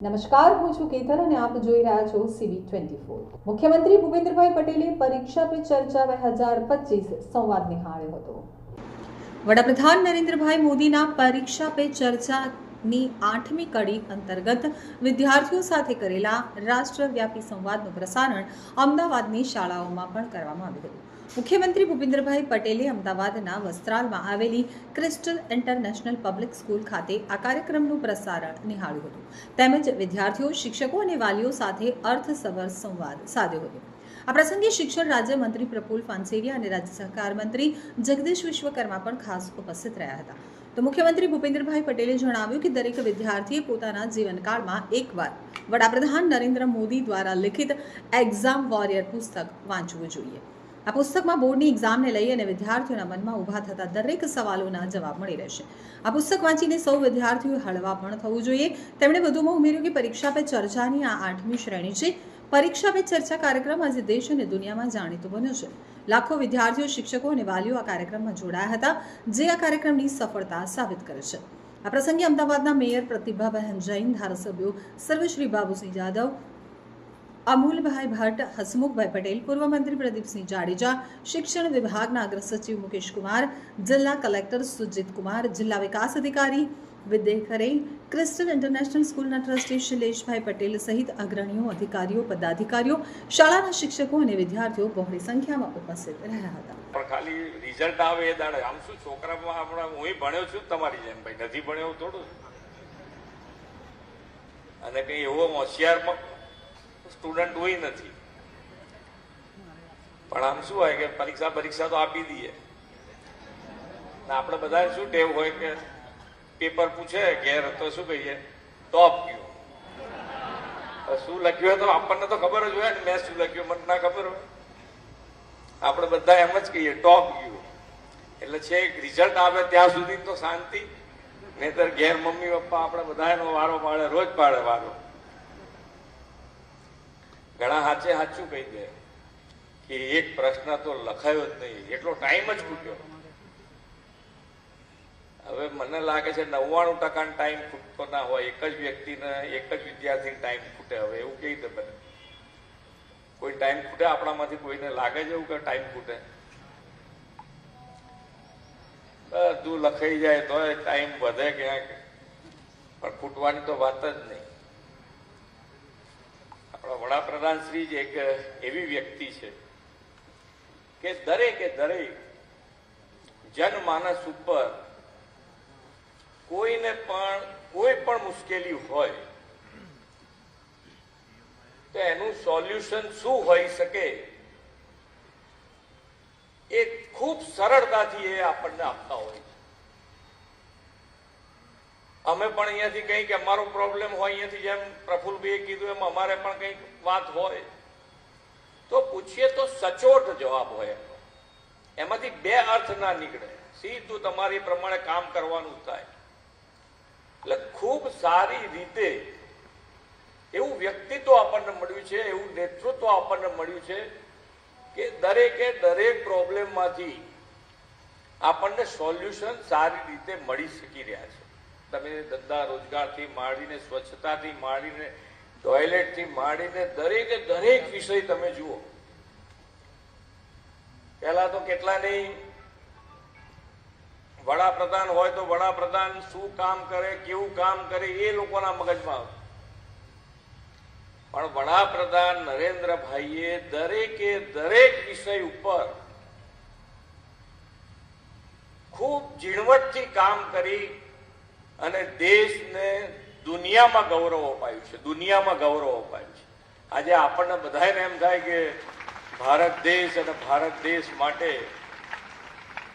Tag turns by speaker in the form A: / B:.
A: નમસ્કાર, હું છું કેતન અને આપ જોઈ રહ્યા છો સીબી ટ્વેન્ટી ફોર મુખ્યમંત્રી ભૂપેન્દ્રભાઈ પટેલે પરીક્ષા પે ચર્ચા બે હજાર પચીસ સંવાદ નિહાળ્યો હતો. વડાપ્રધાન નરેન્દ્રભાઈ મોદીના પરીક્ષા પે ચર્ચાની આઠમી કડી અંતર્ગત વિદ્યાર્થીઓ સાથે કરેલા રાષ્ટ્રવ્યાપી સંવાદનું પ્રસારણ અમદાવાદની શાળાઓમાં પણ કરવામાં આવ્યું હતું. મુખ્યમંત્રી ભૂપેન્દ્રભાઈ પટેલે અમદાવાદના વસ્ત્રાલમાં આવેલી ક્રિસ્ટલ ઇન્ટરનેશનલ પબ્લિક સ્કૂલ ખાતે આ કાર્યક્રમનું પ્રસારણ નિહાળ્યું હતું. તેમજ વિદ્યાર્થીઓ, શિક્ષકો અને વાલીઓ સાથે અર્થસભર સંવાદ સાધ્યો હતો. આ પ્રસંગે શિક્ષણ રાજ્યમંત્રી પ્રફુલ પાનસેરિયા અને રાજ્ય સહકાર મંત્રી જગદીશ વિશ્વકર્મા પણ ખાસ ઉપસ્થિત રહ્યા હતા. તો મુખ્યમંત્રી ભૂપેન્દ્રભાઈ પટેલે જણાવ્યું કે દરેક વિદ્યાર્થીએ પોતાના જીવનકાળમાં એકવાર વડાપ્રધાન નરેન્દ્ર મોદી દ્વારા લિખિત એક્ઝામ વોરિયર પુસ્તક વાંચવું જોઈએ. આ પુસ્તકમાં બોર્ડની એક્ઝામને લઈ અને વિદ્યાર્થીઓના મનમાં ઊભા થતા દરેક સવાલોના જવાબ મળી રહેશે. આ પુસ્તક વાંચીને સૌ વિદ્યાર્થીઓ હળવા પણ થવું જોઈએ. તેમણે વધુમાં ઉમેર્યું કે પરીક્ષા પે ચર્ચાની આ આઠમી શ્રેણી છે. પરીક્ષા પે ચર્ચા કાર્યક્રમ આજે દેશ અને દુનિયામાં જાણીતો બન્યો છે. લાખો વિદ્યાર્થીઓ, શિક્ષકો અને વાલીઓ આ કાર્યક્રમમાં જોડાયા હતા, જે આ કાર્યક્રમની સફળતા સાબિત કરે છે. આ પ્રસંગે અમદાવાદના મેયર પ્રતિભાબહેન જૈન, ધારાસભ્યો સર્વશ્રી બાબુસિંહ જાદવ અમૂલભાઈ ભટ્ટ હસમુખભાઈ પટેલ, પૂર્વ મંત્રી પ્રદીપસિંહ જાડેજા, શિક્ષણ વિભાગના અગ્ર સચિવ મુકેશ કુમાર, જિલ્લા કલેક્ટર સુજીત કુમાર, જિલ્લા વિકાસ અધિકારી વિદ્ય ખરે, ક્રિસ્ટલ ઇન્ટરનેશનલ સ્કૂલના ટ્રસ્ટી શૈલેષભાઈ પટેલ સહિત અગ્રણીઓ, અધિકારીઓ, પદાધિકારીઓ, શાળાના શિક્ષકો અને વિદ્યાર્થીઓ બહોળી સંખ્યામાં ઉપસ્થિત રહ્યા હતા.
B: ખાલી રિઝલ્ટ આવે એ દાડે. આમ શું છોકરામાં આપણા હું ભણ્યો છું તમારી જેમ. ભાઈ નથી ભણ્યો થોડું. અને કઈ એવો હોશિયાર સ્ટુડન્ટ હોય નથી. પણ આમ શું હોય કે પરીક્ષા પરીક્ષા તો આપી દઈએ. આપણે બધા શું ટેવ હોય કે પેપર પૂછે ઘેર તો શું કહીએ? ટોપ ગયો. શું લખ્યું હોય તો આપણને તો ખબર જ હોય ને મેં શું લખ્યું મને ના ખબર હોય. આપણે બધા એમ જ કહીએ ટોપ ગયું. એટલે છે રિઝલ્ટ આવે ત્યાં સુધી તો શાંતિ. નહીતર ઘેર મમ્મી પપ્પા આપણે બધા એનો વારો પાડે, રોજ પાડે વારો. ઘણા હાચે સાચું કહી દે કે એક પ્રશ્ન તો લખાયો જ નહીં. એટલો ટાઈમ જ ખૂટ્યો હવે મને લાગે છે નવ્વાણું ટકા ટાઈમ ખૂટતો ના હોય. એક જ વ્યક્તિને, એક જ વિદ્યાર્થી ટાઈમ ખૂટે હવે એવું કેવી રીતે બને કોઈ ટાઈમ ખૂટે આપણામાંથી? કોઈને લાગે છે એવું કે ટાઈમ ખૂટે બધું લખાઈ જાય તો ટાઈમ વધે ક્યાંક. પણ ખૂટવાની તો વાત જ નહીં. આપણા વડાપ્રધાન શ્રી જ એક એવી વ્યક્તિ છે કે દરેકે દરેક જનમાનસ ઉપર કોઈને પણ, કોઈ પણ મુશ્કેલી હોય, તો એનું સોલ્યુશન શું હોઈ શકે એ ખૂબ સરળતાથી એ આપણને આપતા હોય છે. અમે પણ અહીંયાથી કંઈક, અમારો પ્રોબ્લેમ હોય અહીંયાથી જેમ પ્રફુલભાઈએ કીધું એમ અમારે પણ કંઈક વાત હોય. તો પૂછીએ તો સચોટ જવાબ હોય એનો એમાંથી બે અર્થ ના નીકળે. સીધું તમારી પ્રમાણે કામ કરવાનું થાય. એટલે ખૂબ સારી રીતે એવું વ્યક્તિત્વ આપણને મળ્યું છે, એવું નેતૃત્વ આપણને મળ્યું છે કે દરેકે દરેક પ્રોબ્લેમમાંથી આપણને સોલ્યુશન સારી રીતે મળી શકી રહ્યા છે. તમે ધંધા રોજગારથી માંડીને, સ્વચ્છતાથી માંડીને, ટોયલેટથી માંડીને, દરેકે દરેક વિષય તમે જુઓ. પહેલા તો કેટલા નહીં? વડાપ્રધાન હોય તો વડાપ્રધાન શું કામ કરે, કેવું કામ કરે, એ લોકોના મગજમાં આવે. પણ વડાપ્રધાન નરેન્દ્રભાઈએ દરેકે દરેક વિષય ઉપર ખૂબ ઝીણવટથી કામ કરી અને દેશને દુનિયામાં ગૌરવ અપાયું છે, દુનિયામાં ગૌરવ અપાયું છે. આજે આપણને બધાને એમ થાય કે ભારત દેશ અને ભારત દેશ માટે